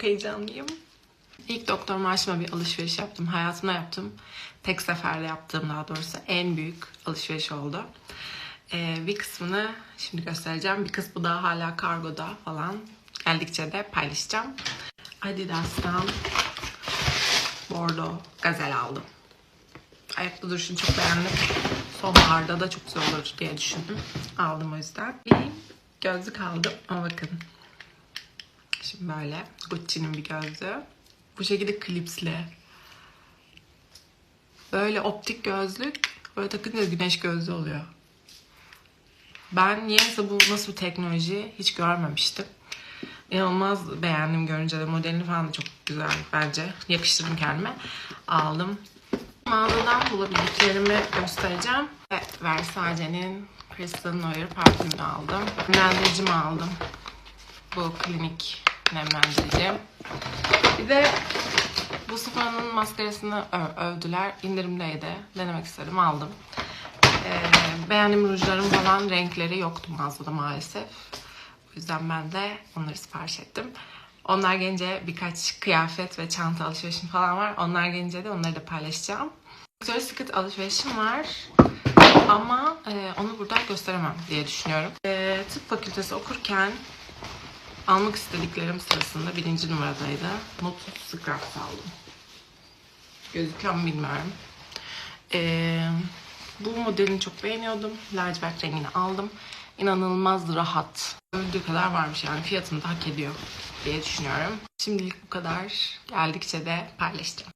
Çok heyecanlıyım. İlk doktor maaşıma bir alışveriş yaptım. Hayatımda yaptım. Tek seferde yaptığım daha doğrusu en büyük alışveriş oldu. Ee, bir kısmını şimdi göstereceğim. Bir kısmı daha hala kargoda falan. Geldikçe de paylaşacağım. Adidas'tan Bordeaux gazel aldım. Ayakta duruşunu çok beğendim. Sonbaharda da çok güzel olur diye düşündüm. Aldım o yüzden. Bir gözlük aldım. Ama bakın. Şimdi böyle. Gucci'nin bir gözlüğü. Bu şekilde klipsli. Böyle optik gözlük. Böyle takınca güneş gözlüğü oluyor. Ben niyeyse bu nasıl bir teknoloji hiç görmemiştim. İnanılmaz beğendim görünce de modelini falan da çok güzel bence. Yakıştırdım kendime. Aldım. Mağazadan bulabildiklerimi göstereceğim. Ve Versace'nin Kristen Noir parfümünü aldım. Nemlendiricimi aldım. Bu klinik nemlendirici. Bir de bu Sephora'nın maskarasını övdüler. İndirimdeydi. Denemek istedim. Aldım. Ee, beğendiğim rujlarım falan renkleri yoktu mağazada maalesef. O yüzden ben de onları sipariş ettim. Onlar gelince birkaç kıyafet ve çanta alışverişim falan var. Onlar gelince de onları da paylaşacağım. Victoria's Secret alışverişim var. Ama e, onu burada gösteremem diye düşünüyorum. E, tıp fakültesi okurken almak istediklerim sırasında birinci numaradaydı. Lotus Scrubs aldım. Mu bilmiyorum. E, bu modelini çok beğeniyordum. Lacivert rengini aldım. İnanılmaz rahat. Öldüğü kadar varmış yani fiyatını da hak ediyor diye düşünüyorum. Şimdilik bu kadar. Geldikçe de paylaşacağım.